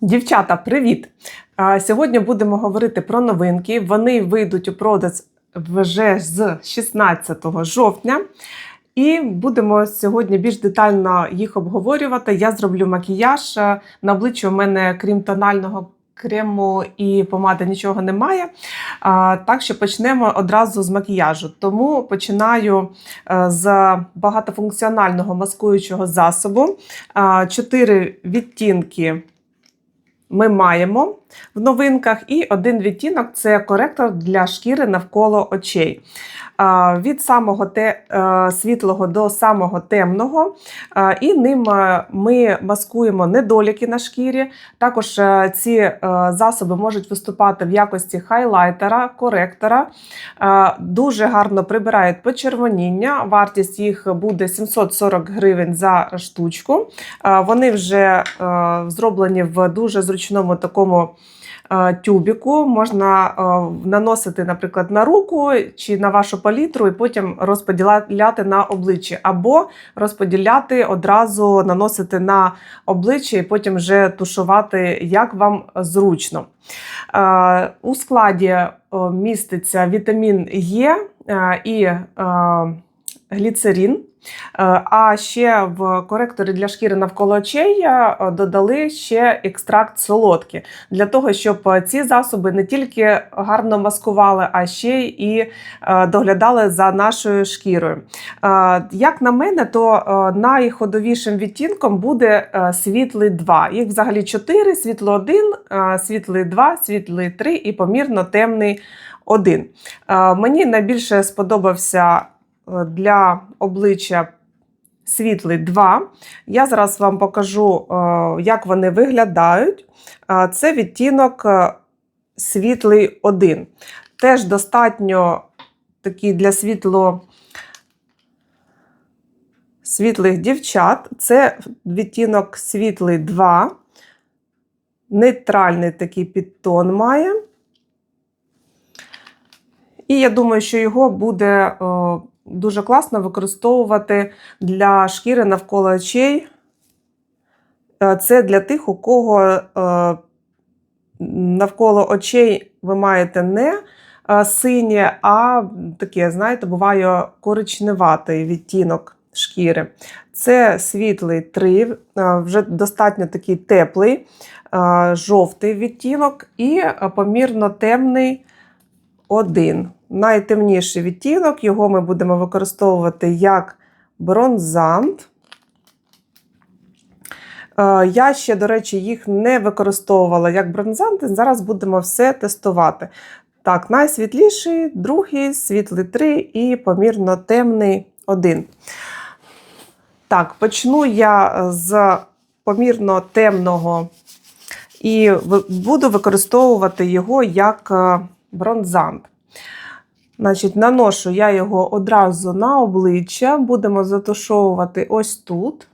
Дівчата, привіт! Сьогодні будемо говорити про новинки. Вони вийдуть у продаж вже з 16 жовтня. І будемо сьогодні більш детально їх обговорювати. Я зроблю макіяж. Е, На обличчі у мене, крім тонального крему і помади, нічого немає. Так що почнемо одразу з макіяжу. Тому починаю е, з багатофункціонального маскуючого засобу. Чотири відтінки ми маємо в новинках, і один відтінок це коректор для шкіри навколо очей. Від самого те, е, світлого до самого темного, і ним е, ми маскуємо недоліки на шкірі. Також е, ці засоби можуть виступати в якості хайлайтера, коректора. Дуже гарно прибирають почервоніння. Вартість їх буде 740 гривень за штучку. Вони вже зроблені в дуже зручному такому тюбіку. Можна е, наносити, наприклад, на руку чи на вашу палітру, і потім розподіляти на обличчі, або розподіляти одразу наносити на обличчя і потім вже тушувати, як вам зручно. Е, У складі е, міститься вітамін Е е, і гліцерин. Е, А ще в коректорі для шкіри навколо очей е, додали ще екстракт солодкий, для того, щоб е, ці засоби не тільки гарно маскували, а ще і доглядали за нашою шкірою. Як на мене, то найходовішим відтінком буде світлий 2. Їх взагалі 4, світло 1, е, світлий 2, світлий 3 і помірно темний 1. Е, Мені найбільше сподобався для обличчя світлий 2. Я зараз вам покажу, е, як вони виглядають. Е, Це відтінок е, світлий 1. Теж достатньо такий для світло. Світлих дівчат. Це відтінок світлий 2. Нейтральний такий підтон має. І я думаю, що його буде е, дуже класно використовувати для шкіри навколо очей. Е, Це для тих, у кого е, навколо очей ви маєте не е, синє, а таке, знаєте, буває коричневатий відтінок шкіри. Це світлий 3, е, вже достатньо такий теплий, жовтий відтінок і помірно темний 1. Найтемніший відтінок, його ми будемо використовувати як бронзант. Е, Я ще, до речі, їх не використовувала як бронзанти. Зараз будемо все тестувати. Так, найсвітліший, другий, світлий 3 і помірно темний 1. Так, почну я з помірно темного і буду використовувати його як е, бронзант. Значить, наношу я його одразу на обличчя, будемо затушовувати ось тут.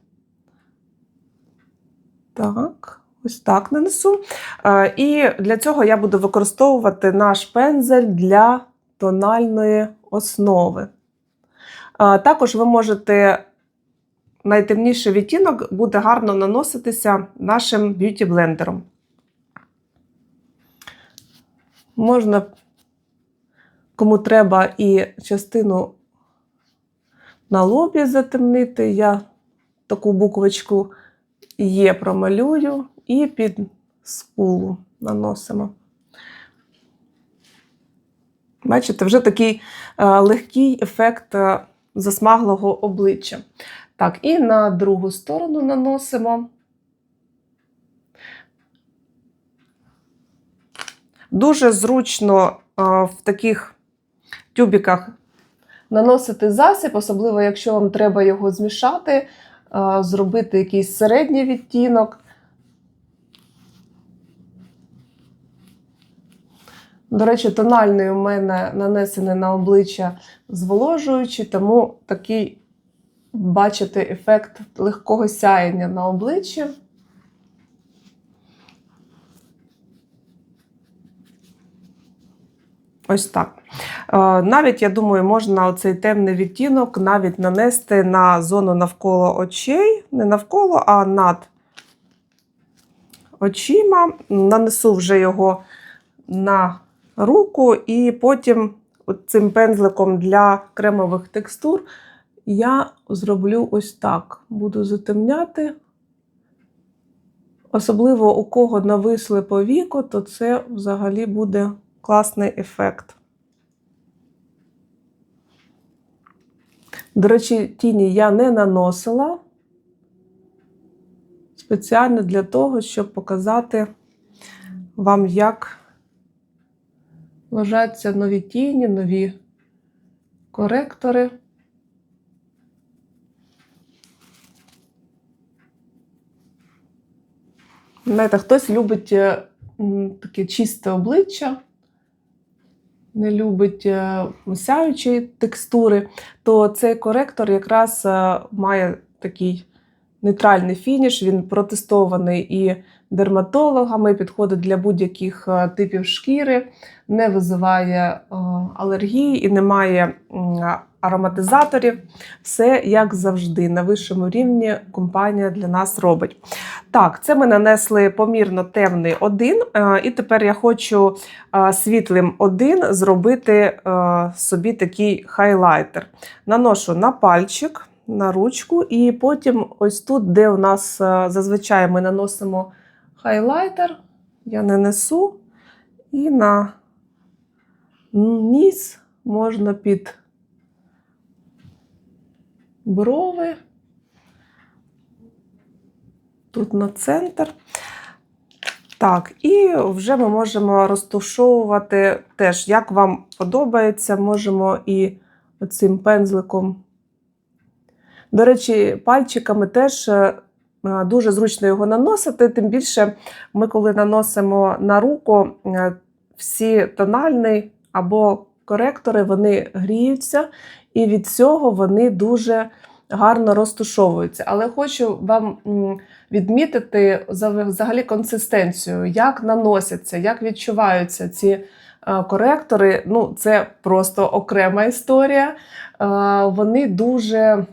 Так, ось так нанесу. Е, І для цього я буду використовувати наш пензель для тональної основи. Е, Також ви можете найтемніший відтінок буде гарно наноситися нашим б'юті-блендером. Можна, кому треба, і частину на лобі затемнити. Я таку буквочку є промалюю і під скулу наносимо. Бачите, вже такий е, легкий ефект е, засмаглого обличчя. Так, і на другу сторону наносимо. Дуже зручно е, в таких тюбіках наносити засіб, особливо якщо вам треба його змішати, е, зробити якийсь середній відтінок. До речі, тональний у мене нанесений на обличчя зволожуючий, тому такий бачите ефект легкого сяєння на обличчі. Ось так. Е, Навіть, я думаю, можна оцей темний відтінок навіть нанести на зону навколо очей, не навколо, а над очима, нанесу вже його на руку, і потім цим пензликом для кремових текстур я зроблю ось так. Буду затемняти. Особливо у кого нависли повіко, то це взагалі буде класний ефект. До речі, тіні я не наносила спеціально для того, щоб показати вам, як ложаться нові тіні, нові коректори. Знаєте, хтось любить е, таке чисте обличчя, не любить е, сяючі текстури, то цей коректор якраз е, має такий нейтральний фініш. Він протестований і дерматологами, підходить для будь-яких е, типів шкіри, не визиває алергії і не має ароматизаторів. Все як завжди, на вищому рівні компанія для нас робить. Так, це ми нанесли помірно темний один, е, і тепер я хочу е, світлим один зробити е, собі такий хайлайтер. Наношу на пальчик, на ручку, і потім ось тут, де у нас зазвичай ми наносимо хайлайтер, я нанесу і на ніс можна під брови. Тут на центр. Так, і вже ми можемо розташовувати теж, як вам подобається, можемо і цим пензликом. До речі, пальчиками теж е, дуже зручно його наносити. Тим більше, ми, коли наносимо на руку, е, всі тональні або коректори вони гріються, і від цього вони дуже гарно розтушовуються. Але хочу вам відмітити взагалі консистенцію, як наносяться, як відчуваються ці е, коректори. Ну, це просто окрема історія. Е, Вони дуже.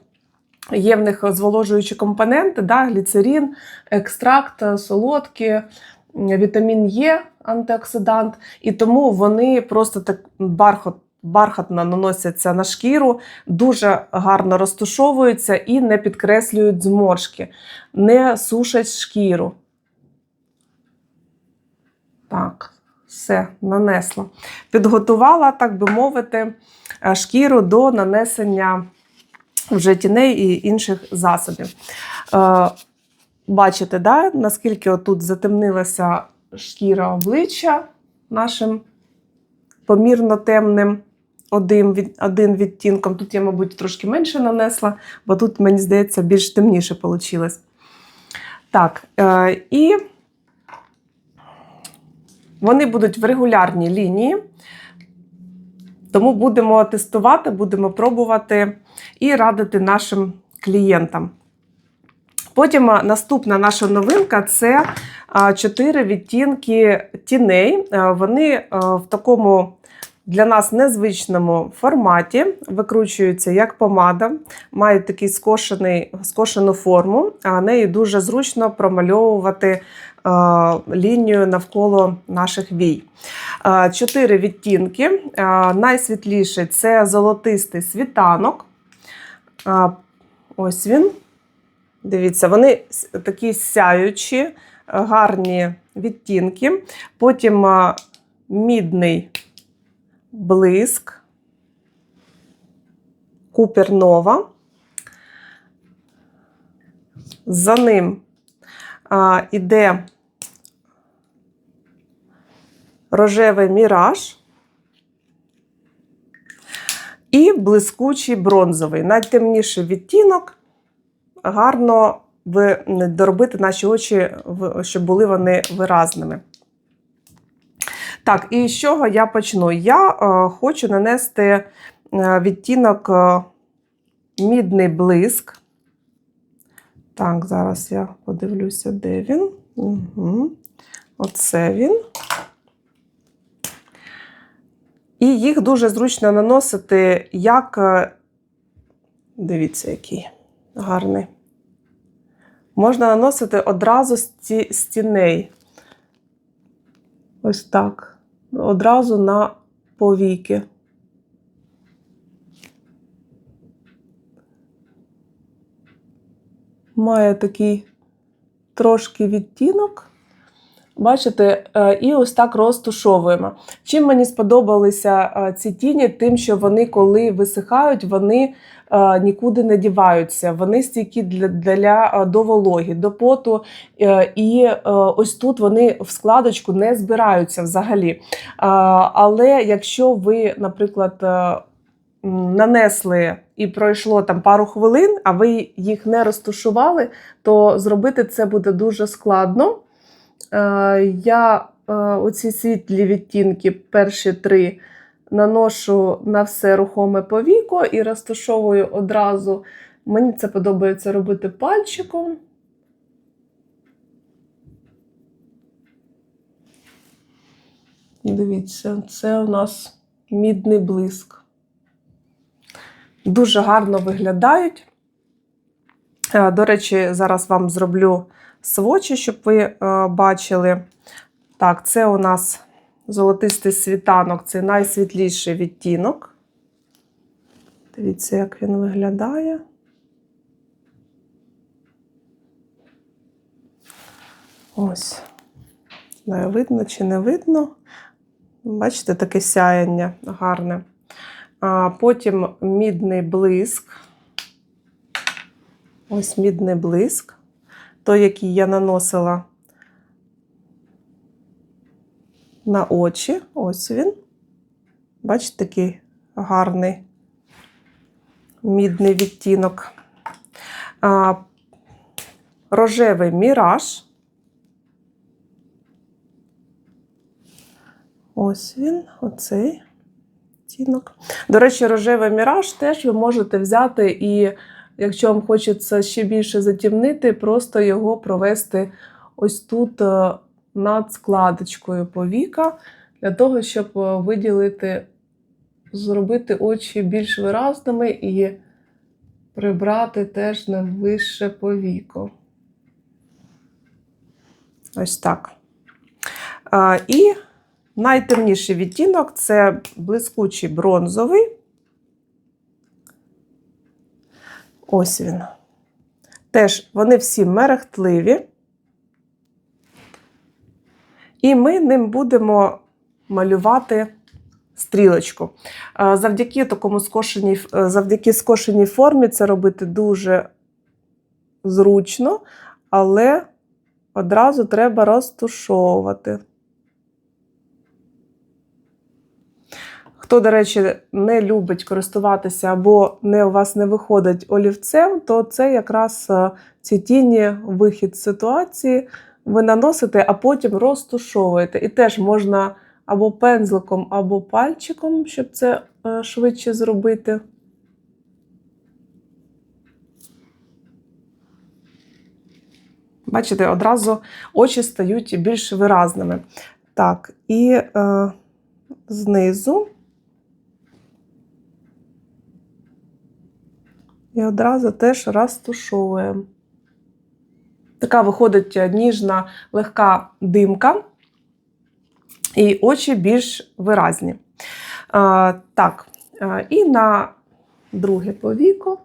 Є в них зволожуючі компоненти, да, гліцерин, екстракт, е, солодкі, вітамін Е, антиоксидант, і тому вони просто так бархат, бархатно наносяться на шкіру, дуже гарно розтушовуються і не підкреслюють зморшки, не сушать шкіру. Так, все, нанесла. Підготувала, так би мовити, е, шкіру до нанесення вже тіней і інших засобів. Е, бачите, да, наскільки отут затемнилася шкіра обличчя нашим помірно темним одним, від, один відтінком. Тут я, мабуть, трошки менше нанесла, бо тут, мені здається, більш темніше вийшло. Так, е, і вони будуть в регулярній лінії. Тому будемо тестувати, будемо пробувати і радити нашим клієнтам. Потім наступна наша новинка це а, чотири відтінки тіней. Вони в такому для нас незвичному форматі викручуються як помада, мають такий скошений, скошену форму, а нею дуже зручно промальовувати лінію навколо наших вій. Чотири відтінки. Найсвітліший це золотистий світанок. Ось він. Дивіться, вони такі сяючі, гарні відтінки. Потім мідний блиск, купернова. За ним а, іде рожевий міраж і блискучий бронзовий. Найтемніший відтінок гарно доробити наші очі, щоб були вони виразними. Так, і з чого я почну? Я е, хочу нанести е, відтінок е, мідний блиск. Так, зараз я подивлюся, де він. Угу. Оце він. І їх дуже зручно наносити, як. е, Дивіться, який гарний. Можна наносити одразу з ті- з тіней. Ось так. Одразу на повіки. Має такий трошки відтінок. Бачите, е, і ось так розтушовуємо. Чим мені сподобалися е, ці тіні, тим, що вони, коли висихають, вони е, нікуди не діваються. Вони стійкі для, для до вологі, до поту. І ось тут вони в складочку не збираються взагалі. Але якщо ви, наприклад, нанесли і пройшло там пару хвилин, а ви їх не розтушували, то зробити це буде дуже складно. Е, Я е, оці світлі відтінки, перші три, наношу на все рухоме повіко і розташовую одразу. Мені це подобається робити пальчиком. Дивіться, це у нас мідний блиск. Дуже гарно виглядають. Е, До речі, зараз вам зроблю свочі, щоб ви е, бачили. Так, це у нас золотистий світанок, це найсвітліший відтінок. Дивіться, як він виглядає. Ось. Не видно чи не видно. Бачите, таке сяяння гарне. А потім мідний блиск. Ось мідний блиск той, який я наносила на очі. Ось він. Бачите, такий гарний мідний відтінок. А, рожевий міраж. Ось він, оцей відтінок. До речі, рожевий міраж теж ви можете взяти і Якщо вам хочеться ще більше затемнити, просто його провести ось тут е, над складочкою повіка, для того, щоб е, виділити, зробити очі більш виразними і прибрати теж на вище повіко. Ось так. А, І найтемніший відтінок це блискучий бронзовий. Ось він. Теж вони всі мерехтливі. І ми ним будемо малювати стрілочку. Е, Завдяки такому скошеній, е, завдяки скошеній формі це робити дуже зручно, але одразу треба розтушовувати. Хто, до речі, не любить користуватися або не у вас не виходить олівцем, то це якраз е, ці тіні вихід ситуації. Ви наносите, а потім розтушовуєте. І теж можна або пензликом, або пальчиком, щоб це е, швидше зробити. Бачите, одразу очі стають більш виразними. Так, і е, знизу. І одразу теж розтушовуємо. Така виходить ніжна, легка димка, і очі більш виразні. А, Так, і на друге повіко.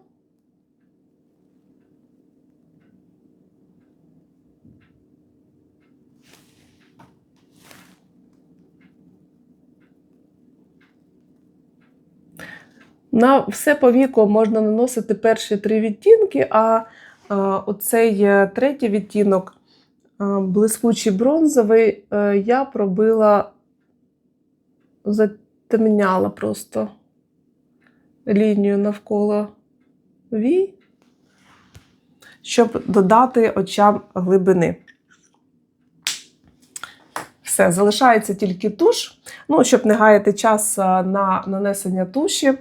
На все повіко можна наносити перші три відтінки, а оцей е, третій відтінок, е, блискучий бронзовий, е, я пробила, затемняла просто лінію навколо вій, щоб додати очам глибини. Все, залишається тільки туш. Ну, щоб не гаяти час е, на нанесення туші, е,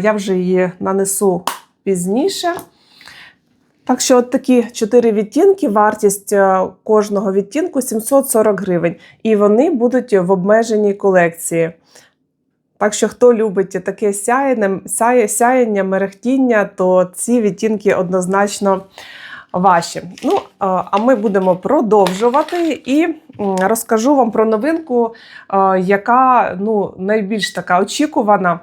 я вже її нанесу пізніше. Так що, от такі чотири відтінки, вартість е, кожного відтінку 740 гривень. І вони будуть в обмеженій колекції. Так що, хто любить таке сяєння, сяє- сяєння, мерехтіння, то ці відтінки однозначно ваші. Ну, а ми будемо продовжувати. І розкажу вам про новинку, яка ну, найбільш така очікувана.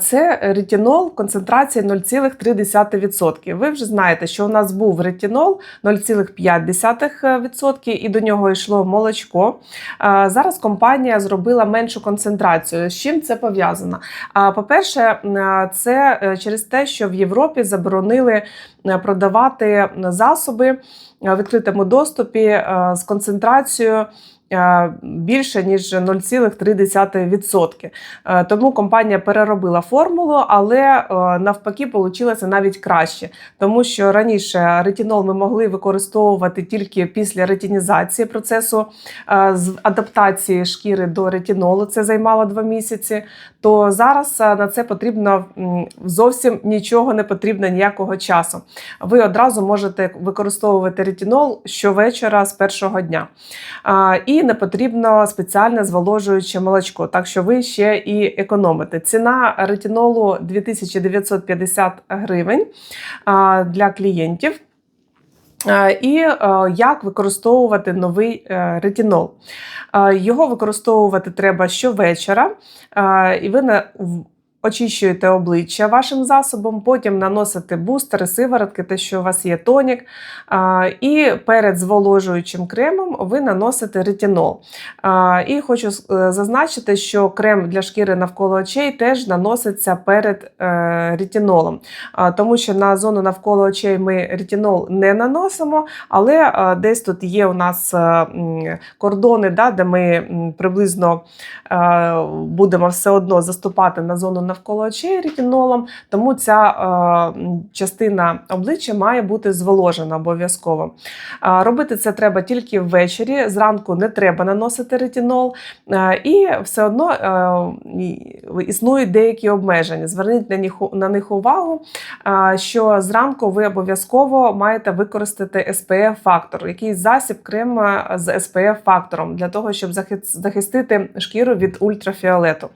Це ретинол концентрація 0,3%. Ви вже знаєте, що у нас був ретинол 0,5% і до нього йшло молочко. Зараз компанія зробила меншу концентрацію. З чим це пов'язано? По-перше, це е, через те, що в Європі заборонили е, продавати засоби е, в відкритому доступі з концентрацією. Е, Більше ніж 0,3%. Е, Тому компанія переробила формулу, але е, навпаки вийшло навіть краще, тому що раніше ретинол ми могли використовувати тільки після ретинізації процесу з адаптації шкіри до ретинолу. Це займало два місяці. То зараз на це потрібно зовсім нічого не потрібно ніякого часу. Ви одразу можете використовувати ретинол щовечора з першого дня. А, Не потрібно спеціальне зволожуюче молочко, так що ви ще і економите. Ціна ретинолу 2950 гривень для клієнтів. І е, як використовувати новий е, ретинол. Е, Його використовувати треба щовечора, і ви очищуєте обличчя вашим засобом, потім наносите бустери, сиворотки, те, що у вас є тонік. е, І перед зволожуючим кремом ви наносите ретинол. Е, І хочу е, зазначити, що крем для шкіри навколо очей теж наноситься перед е, ретинолом. Тому що на зону навколо очей ми ретинол не наносимо, але десь тут є у нас кордони, де ми приблизно будемо все одно заступати на зону навколо очей ретинолом, тому ця м, частина обличчя має бути зволожена обов'язково. А, Робити це треба тільки ввечері, зранку не треба наносити ретинол, а, і все одно і- існують деякі обмеження. Зверніть на них, на них увагу а, що зранку ви обов'язково маєте використати SPF фактор, якийсь засіб крем з SPF фактором для того, щоб захистити шкіру від ультрафіолету.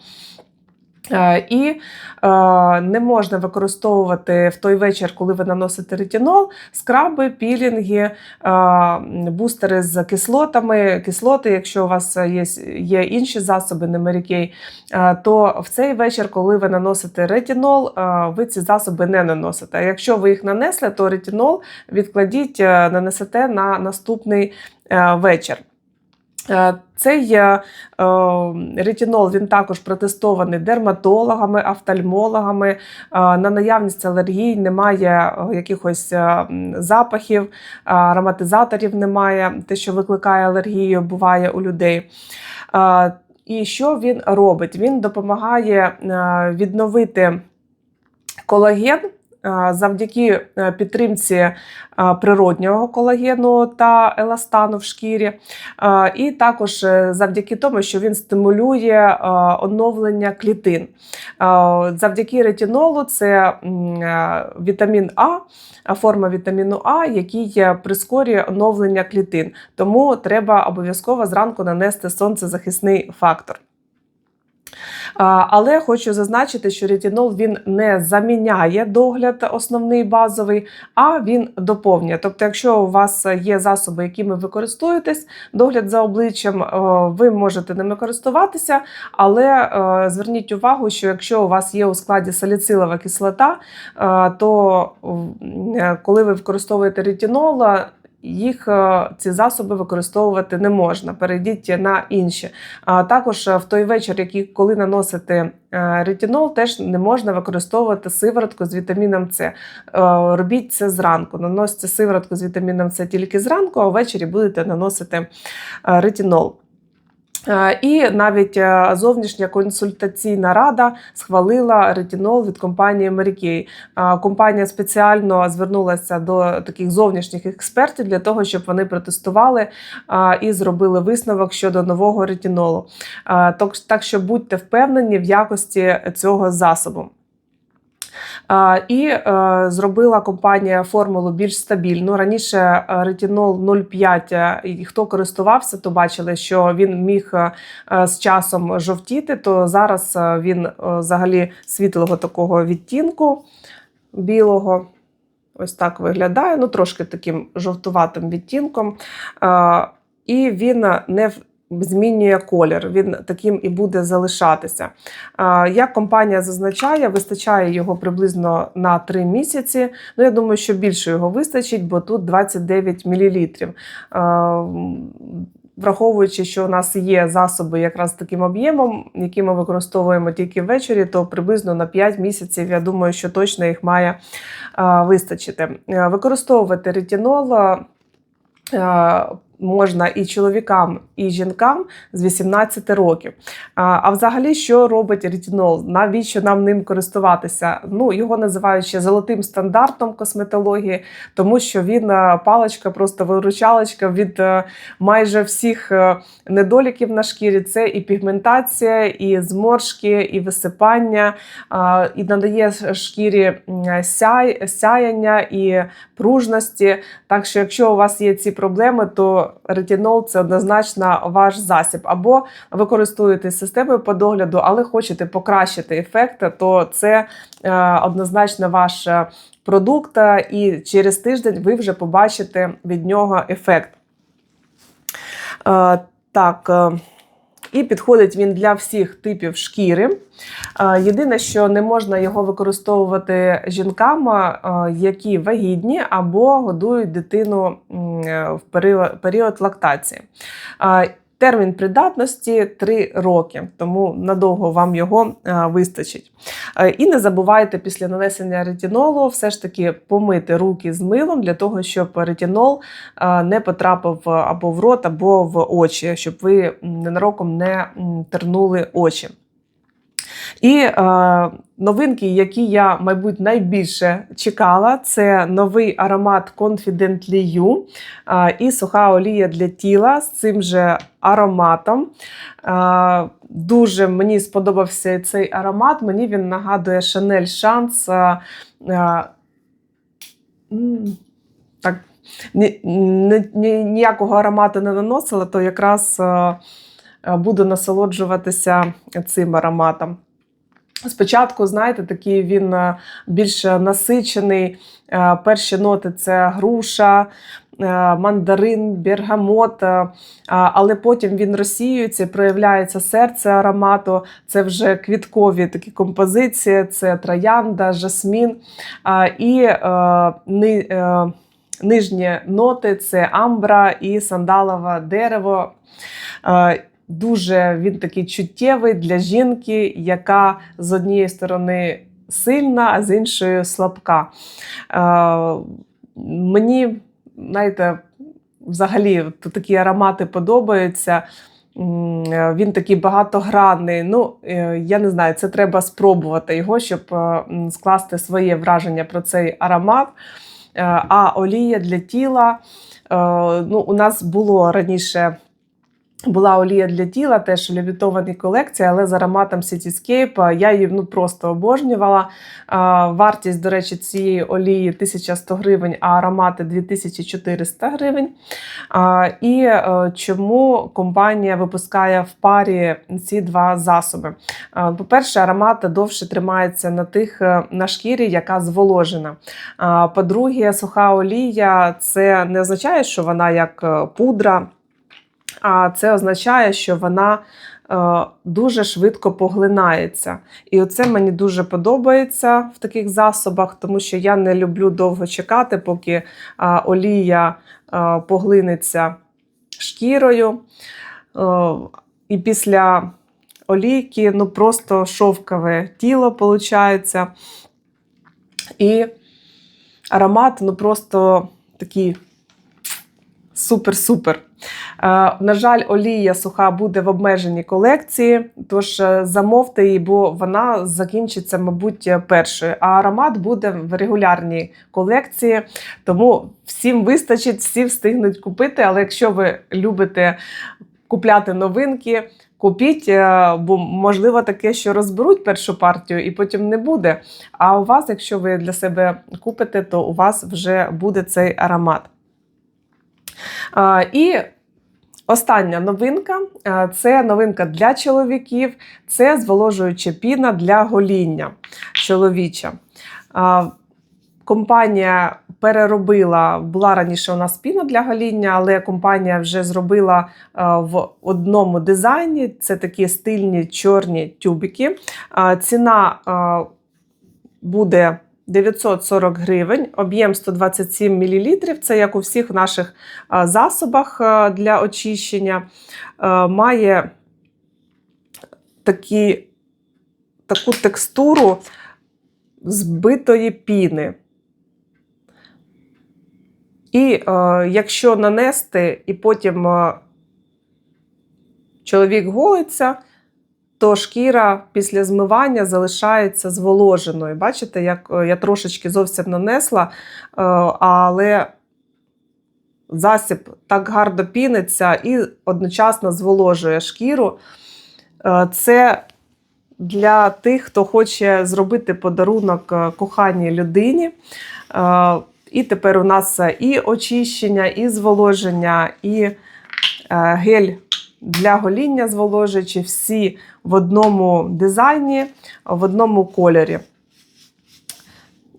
Е, І е, не можна використовувати в той вечір, коли ви наносите ретинол, скраби, пілінги, е, бустери з кислотами, кислоти, якщо у вас є, є інші засоби, не Kay, е, то в цей вечір, коли ви наносите ретинол, е, ви ці засоби не наносите. А якщо ви їх нанесли, то ретинол відкладіть, е, нанесете на наступний е, вечір. Е, Цей е, ретинол він також протестований дерматологами, офтальмологами. Е, На наявність алергій немає якихось запахів, ароматизаторів немає. Те, що викликає алергію, буває у людей. І що він робить? Він допомагає відновити колаген. Е, Завдяки е, підтримці е, природнього колагену та еластану в шкірі, і також завдяки тому, що він стимулює оновлення клітин. Завдяки ретинолу це вітамін А, форма вітаміну А, який прискорює оновлення клітин. Тому треба обов'язково зранку нанести сонцезахисний фактор. Але хочу зазначити, що ретинол він не заміняє догляд основний базовий, а він доповнює. Тобто, якщо у вас є засоби, якими ви користуєтесь, догляд за обличчям, ви можете ними користуватися, але е, зверніть увагу, що якщо у вас є у складі саліцилова кислота, е, то е, коли ви використовуєте ретинол, е, їх е, ці засоби використовувати не можна. Перейдіть на інші. А також е, в той вечір, який коли наносите ретинол, теж не можна використовувати сиворотку з вітаміном С. Е, Робіть це зранку. Наносите сиворотку з вітаміном С тільки зранку, а ввечері будете наносити ретінол. Е, І навіть е, зовнішня консультаційна рада схвалила ретінол від компанії Мерікей. Компанія спеціально звернулася до таких зовнішніх експертів для того, щоб вони протестували е, і зробили висновок щодо нового ретинолу. Е, Так що будьте впевнені в якості цього засобу. І е, зробила компанія формулу більш стабільну. Раніше е, ретинол 0,5, е, і хто користувався, то бачили, що він міг з часом жовтіти, то зараз він взагалі світлого такого відтінку білого. Ось так виглядає, ну трошки таким жовтуватим відтінком. І він не змінює колір. Він таким і буде залишатися. Як компанія зазначає, вистачає його приблизно на 3 місяці. Ну, я думаю, що більше його вистачить, бо тут 29 мл. Враховуючи, що у нас є засоби якраз таким об'ємом, які ми використовуємо тільки ввечері, то приблизно на 5 місяців, я думаю, що точно їх має вистачити. Використовувати е, можна і чоловікам, і жінкам з 18 років. А, взагалі, що робить ретинол? Навіщо нам ним користуватися? Ну, його називають ще золотим стандартом косметології, тому що він е, паличка, просто виручалочка від е, майже всіх е, недоліків на шкірі. Це і пігментація, і зморшки, і висипання, і надає шкірі сяй, сяяння і пружності. Так що, якщо у вас є ці проблеми, то ретинол це однозначно ваш засіб. Або ви користуєтесь системою по догляду, але хочете покращити ефект, то це е, однозначно ваш е, продукт, е, і через тиждень ви вже побачите від нього ефект. Так. І підходить він для всіх типів шкіри. Е, Єдине, що не можна його використовувати жінкам, е, які вагітні або годують дитину е, в період лактації. Термін придатності 3 роки, тому надовго вам його е, вистачить. Е, І не забувайте після нанесення ретінолу все ж таки помити руки з милом для того, щоб ретінол е, не потрапив або в рот, або в очі, щоб ви ненароком не тернули очі. І е, новинки, які я, мабуть, найбільше чекала, це новий аромат Confidently You е, і суха олія для тіла з цим же ароматом. Е, дуже мені сподобався цей аромат. Мені він нагадує Chanel Chance. Е, е, так, ні, ні, ні- ніякого аромату не наносила, то якраз е, буду насолоджуватися цим ароматом. Спочатку, знаєте, такий він е, більш насичений. Е, Перші ноти це груша, е, мандарин, бергамот, але потім він розсіюється, проявляється серце аромату. Це вже квіткові такі композиції, це троянда, жасмін. І ни- нижні ноти це амбра і сандалове дерево. Дуже він такий чуттєвий для жінки, яка з однієї сторони сильна, а з іншої слабка. Е, Мені, знаєте, взагалі такі аромати подобаються. Е, Він такий багатогранний. Ну, е, я не знаю, це треба спробувати його, щоб е, скласти своє враження про цей аромат. А олія для тіла. Ну, у нас було раніше була олія для тіла, теж в колекції, але з ароматом Cityscape. Я її ну, просто обожнювала. Вартість, до речі, цієї олії 1100 гривень, а аромати 2400 гривень. І е, чому компанія випускає в парі ці два засоби? По-перше, аромат довше тримається на тих е, на шкірі, яка зволожена. По-друге, суха олія це не означає, що вона як е, пудра. А це означає, що вона е, дуже швидко поглинається. І оце мені дуже подобається в таких засобах, тому що я не люблю довго чекати, поки е, олія е, поглинеться шкірою. І після олійки ну, просто шовкове тіло виходить. І аромат ну, просто такий супер-супер. Е, На жаль, олія суха буде в обмеженій колекції, тож е, замовте її, бо вона закінчиться, мабуть, першою. А аромат буде в регулярній колекції. Тому всім вистачить, всі встигнуть купити. Але якщо ви любите купляти новинки, купіть, е, бо можливо таке, що розберуть першу партію і потім не буде. А у вас, якщо ви для себе купите, то у вас вже буде цей аромат. І остання новинка це новинка для чоловіків, це зволожуюча піна для гоління чоловіча. Компанія переробила. Була раніше у нас піна для гоління, але компанія вже зробила е, в одному дизайні. Це такі стильні чорні тюбики. Е, Ціна е, буде 940 гривень, об'єм 127 мл. Це як у всіх наших засобах для очищення. Має такі, таку текстуру збитої піни. І е, якщо нанести, і потім е, чоловік голиться, то шкіра після змивання залишається зволоженою. Бачите, як е, я трошечки зовсім нанесла, е, але засіб так гарно піниться і одночасно зволожує шкіру. Е, Це для тих, хто хоче зробити подарунок коханій людині. І тепер у нас і очищення, і зволоження, і гель для гоління зволожуючи всі в одному дизайні, в одному кольорі.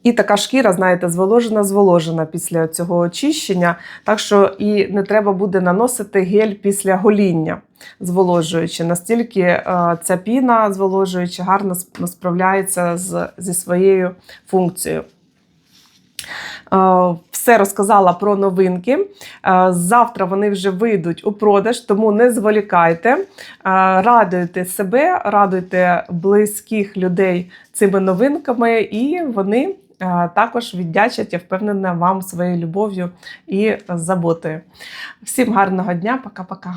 І така шкіра, знаєте, зволожена, зволожена після цього очищення. Так що і не треба буде наносити гель після гоління, зволожуючи. Настільки е, ця піна зволожуючи гарно справляється з, зі своєю функцією. Е, Все розказала про новинки. Е, Завтра вони вже вийдуть у продаж, тому не зволікайте. Е, Радуйте себе, радуйте близьких людей цими новинками, і вони також віддячать, я впевнена, вам своєю любов'ю і заботою. Всім гарного дня, пока-пока.